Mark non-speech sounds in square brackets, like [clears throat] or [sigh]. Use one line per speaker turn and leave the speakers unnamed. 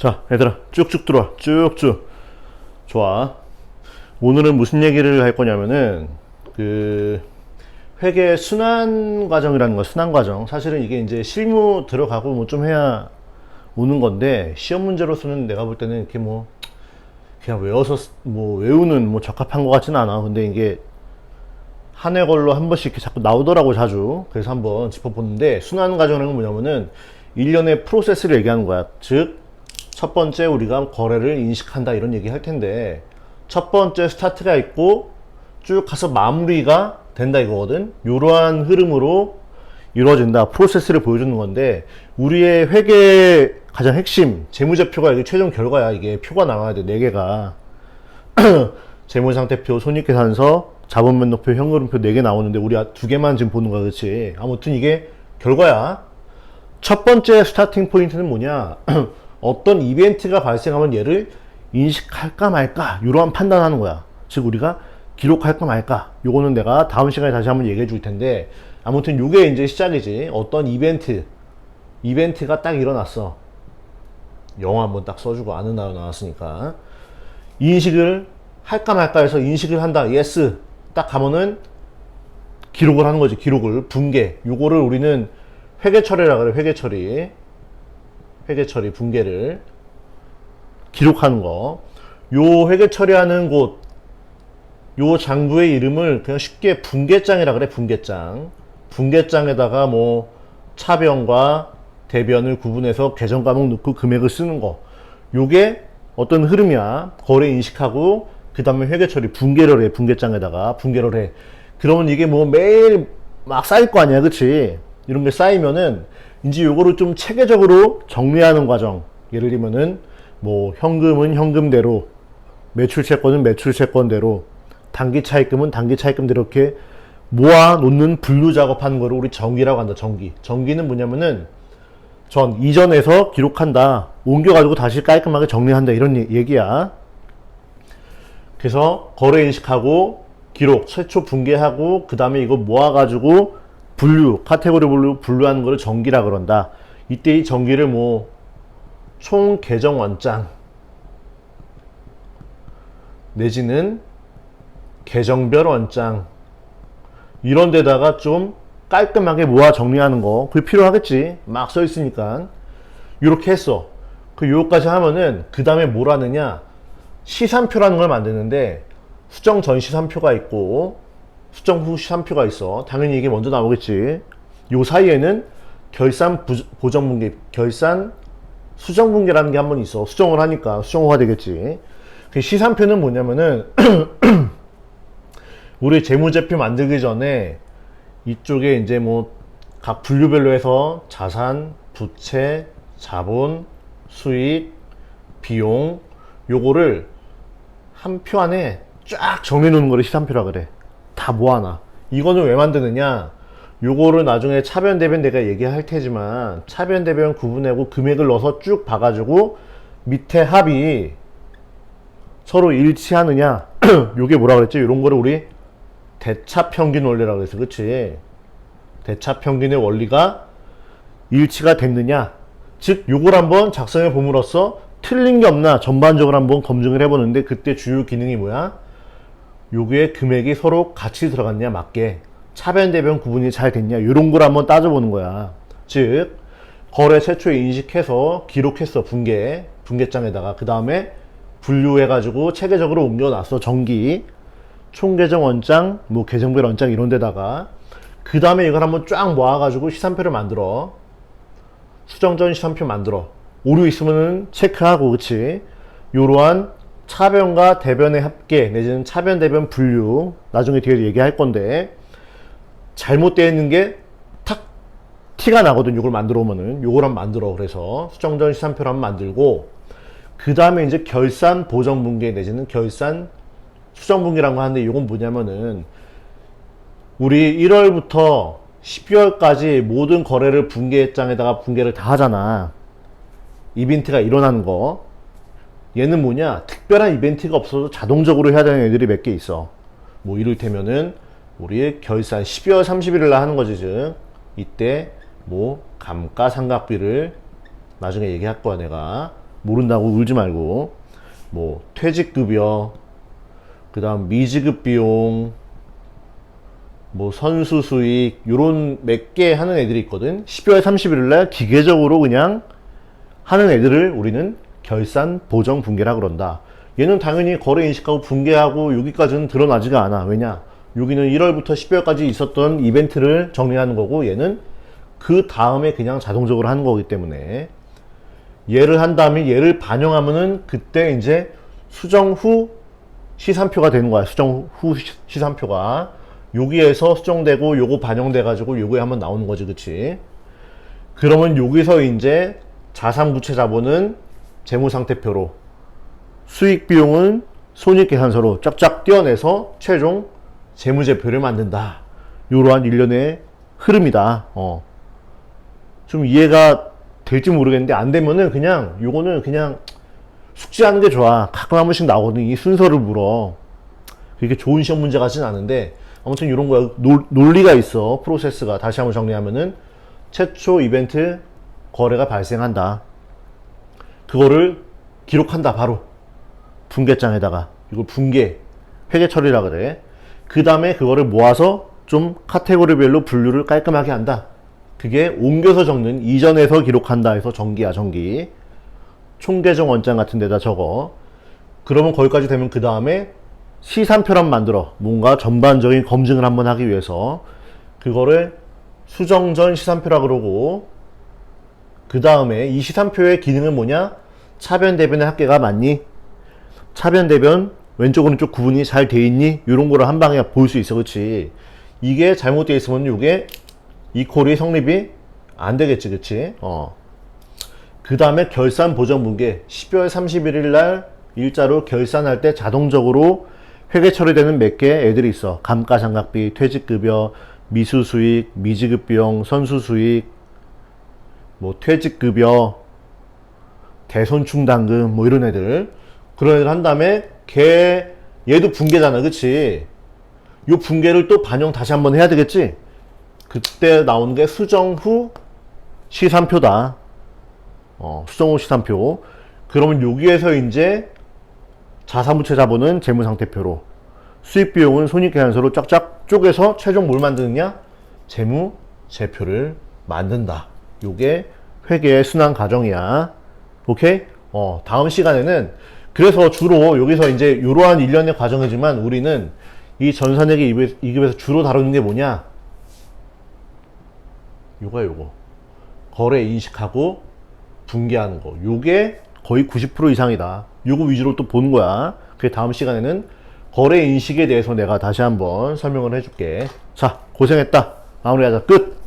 자, 얘들아, 쭉쭉 들어와. 쭉쭉. 좋아. 오늘은 무슨 얘기를 할 거냐면은, 그, 회계 순환 과정이라는 거, 순환 과정. 사실은 이게 이제 실무 들어가고 뭐 좀 해야 오는 건데, 시험 문제로서는 내가 볼 때는 이렇게 뭐, 그냥 외워서, 쓰- 뭐, 외우는 뭐 적합한 것 같지는 않아. 근데 이게, 한 해 걸로 한 번씩 이렇게 자꾸 나오더라고, 자주. 그래서 한번 짚어보는데, 순환 과정이라는 건 뭐냐면은, 일련의 프로세스를 얘기하는 거야. 즉, 첫 번째 우리가 거래를 인식한다 이런 얘기 할 텐데 첫 번째 스타트가 있고 쭉 가서 마무리가 된다 이거거든. 이러한 흐름으로 이루어진다. 프로세스를 보여주는 건데 우리의 회계 가장 핵심 재무제표가 이게 최종 결과야. 이게 표가 나와야 돼 4개가. [clears throat] 재무상태표 손익계산서 자본면목표 현금흐름표 4개 나오는데 우리 두 개만 지금 보는 거야 그렇지? 아무튼 이게 결과야. 첫 번째 스타팅 포인트는 뭐냐? [clears throat] 어떤 이벤트가 발생하면 얘를 인식할까 말까 이러한 판단하는 거야. 즉 우리가 기록할까 말까. 요거는 내가 다음 시간에 다시 한번 얘기해 줄 텐데 아무튼 요게 이제 시작이지. 어떤 이벤트 이벤트가 딱 일어났어. 영어 한번 딱 써주고 아는 단어 나왔으니까 인식을 할까 말까 해서 인식을 한다. 예스. 딱 가면은 기록을 하는 거지. 기록을 분계. 요거를 우리는 회계 처리라 그래. 회계 처리. 회계 처리 분계를 기록하는 거. 요 회계 처리하는 곳, 요 장부의 이름을 그냥 쉽게 분계장이라 그래. 분계장. 분계장에다가 뭐 차변과 대변을 구분해서 계정 과목 넣고 금액을 쓰는 거. 요게 어떤 흐름이야. 거래 인식하고 그 다음에 회계 처리 분계를 해. 분계장에다가 분계를 해. 그러면 이게 뭐 매일 막 쌓일 거 아니야. 그치? 이런 게 쌓이면은 이제 요거를 좀 체계적으로 정리하는 과정. 예를 들면은 뭐 현금은 현금대로 매출 채권은 매출 채권대로 단기 차입금은 단기 차입금대로 이렇게 모아 놓는 분류 작업하는 거를 우리 정기라고 한다. 정기. 정기는 뭐냐면은 전 이전에서 기록한다. 옮겨 가지고 다시 깔끔하게 정리한다. 이런 얘- 얘기야. 그래서 거래 인식하고 기록 최초 분계하고 그 다음에 이거 모아 가지고 분류 카테고리 분류 분류하는 거를 정기라 그런다. 이때 이 정기를 뭐총 계정 원장 내지는 계정별 원장 이런 데다가 좀 깔끔하게 모아 정리하는 거 그게 필요하겠지. 막 써 있으니까. 이렇게 했어. 그 요까지 하면은 그 다음에 뭘 하느냐? 시산표라는 걸 만드는데 수정 전 시산표가 있고 수정 후 시산표가 있어. 당연히 이게 먼저 나오겠지. 요 사이에는 결산 부- 보정분계 결산 수정분계라는 게 한 번 있어. 수정을 하니까 수정호가 되겠지. 그 시산표는 뭐냐면은 [clears throat] 우리 재무제표 만들기 전에 이쪽에 이제 뭐 각 분류별로 해서 자산, 부채, 자본, 수익, 비용 요거를 한 표 안에 쫙 정해 놓는 거를 시산표라 그래. 다 모아놔. 이거는 왜 만드느냐? 요거를 나중에 차변 대변 내가 얘기할 테지만 차변 대변 구분하고 금액을 넣어서 쭉 봐가지고 밑에 합이 서로 일치하느냐? [clears throat] 요게 뭐라 그랬지? 이런 거를 우리 대차평균 원리라고 그랬어. 그치? 대차평균의 원리가 일치가 됐느냐? 즉, 요걸 한번 작성해 봄으로써 틀린 게 없나 전반적으로 한번 검증을 해보는데 그때 주요 기능이 뭐야? 요게 금액이 서로 같이 들어갔냐 맞게? 차변 대변 구분이 잘 됐냐? 이런 걸 한번 따져보는 거야. 즉 거래 최초에 인식해서 기록했어 분계 분계장에다가. 그 다음에 분류해 가지고 체계적으로 옮겨놨어 정기. 총계정 원장 뭐 계정별 원장 이런 데다가. 그 다음에 이걸 한번 쫙 모아 가지고 시산표를 만들어. 수정전 시산표 만들어. 오류 있으면은 체크하고 그치? 요러한 차변과 대변의 합계 내지는 차변 대변 분류 나중에 뒤에 얘기할 건데 잘못되어 있는 게 탁 티가 나거든 요걸 만들어 오면은 요걸 한번 만들어 그래서 수정전 시산표를 한번 만들고 그 다음에 이제 결산 보정 분계 내지는 결산 수정 분계라는 거 하는데 요건 뭐냐면은 우리 1월부터 12월까지 모든 거래를 분계장에다가 분계를 다 하잖아. 이벤트가 일어나는 거. 얘는 뭐냐? 특별한 이벤트가 없어도 자동적으로 해야 되는 애들이 몇 개 있어. 뭐 이를테면은 우리 결산 12월 31일 날 하는 거지, 즉. 이때 뭐 감가상각비를 나중에 얘기할 거야, 내가. 모른다고 울지 말고 뭐 퇴직급여 그 다음 미지급 비용 뭐 선수 수익 요런 몇 개 하는 애들이 있거든 12월 31일 날 기계적으로 그냥 하는 애들을 우리는 결산 보정 붕괴라 그런다 얘는 당연히 거래 인식하고 붕괴하고 여기까지는 드러나지가 않아 왜냐 여기는 1월부터 12월까지 있었던 이벤트를 정리하는 거고 얘는 그 다음에 그냥 자동적으로 하는 거기 때문에 얘를 한 다음에 얘를 반영하면은 그때 이제 수정 후 시산표가 되는 거야. 수정 후 시- 시산표가. 여기에서 수정되고 요거 반영돼 가지고 요거에 한번 나오는 거지. 그치? 그러면 여기서 이제 자산 부채 자본은 재무상태표로 수익 비용은 손익계산서로 쫙쫙 떼어내서 최종 재무제표를 만든다. 요러한 일련의 흐름이다. 어. 좀 이해가 될지 모르겠는데 안 되면은 그냥 요거는 그냥 숙지하는 게 좋아. 가끔 한 번씩 나오거든. 이 순서를 물어. 그게 좋은 시험 문제 같진 않은데 아무튼 이런 거야. 논, 논리가 있어. 프로세스가 다시 한번 정리하면은 최초 이벤트 거래가 발생한다. 그거를 기록한다. 바로 분계장에다가 이걸 분계 회계 처리라 그래. 그 다음에 그거를 모아서 좀 카테고리별로 분류를 깔끔하게 한다. 그게 옮겨서 적는 이전에서 기록한다 해서 정기야 정기. 총계정 원장 같은 데다 적어. 그러면 거기까지 되면 그 다음에 시산표란 만들어. 뭔가 전반적인 검증을 한번 하기 위해서. 그거를 수정 전 시산표라 그러고, 그 다음에 이 시산표의 기능은 뭐냐? 차변 대변의 합계가 맞니? 차변 대변 왼쪽 오른쪽 구분이 잘 돼 있니? 이런 거를 한 방에 볼 수 있어, 그렇지? 이게 잘못되어 있으면 이게 이 콜이 성립이 안 되겠지, 그렇지? 어. 그 다음에 결산 보정 분계 12월 31일 날 일자로 결산할 때 자동적으로 회계 처리되는 몇 개 애들이 있어. 감가상각비, 퇴직급여, 미수수익, 미지급 비용, 선수수익, 뭐 퇴직급여, 대손충당금 뭐 이런 애들 그런 애들 한 다음에 걔 얘도 분계잖아, 그치? 요 분계를 또 반영 다시 한번 해야 되겠지? 그때 나오는 게 수정 후 시산표다. 어, 수정 후 시산표. 그러면 여기에서 이제 자산부채 자본은 재무상태표로 수익 비용은 손익계산서로 쫙쫙 쪼개서 최종 뭘 만드느냐? 재무제표를 만든다. 요게 회계의 순환 과정이야. 오케이? 어, 다음 시간에는 그래서 주로 여기서 이제 이러한 일련의 과정이지만 우리는 이 전산회계 2급에서 주로 다루는 게 뭐냐? 요거 요거. 거래 인식하고 붕괴하는 거. 요게 거의 90% 이상이다. 요거 위주로 또 보는 거야. 그 다음 시간에는 거래 인식에 대해서 내가 다시 한번 설명을 해줄게. 자, 고생했다. 마무리하자. 끝!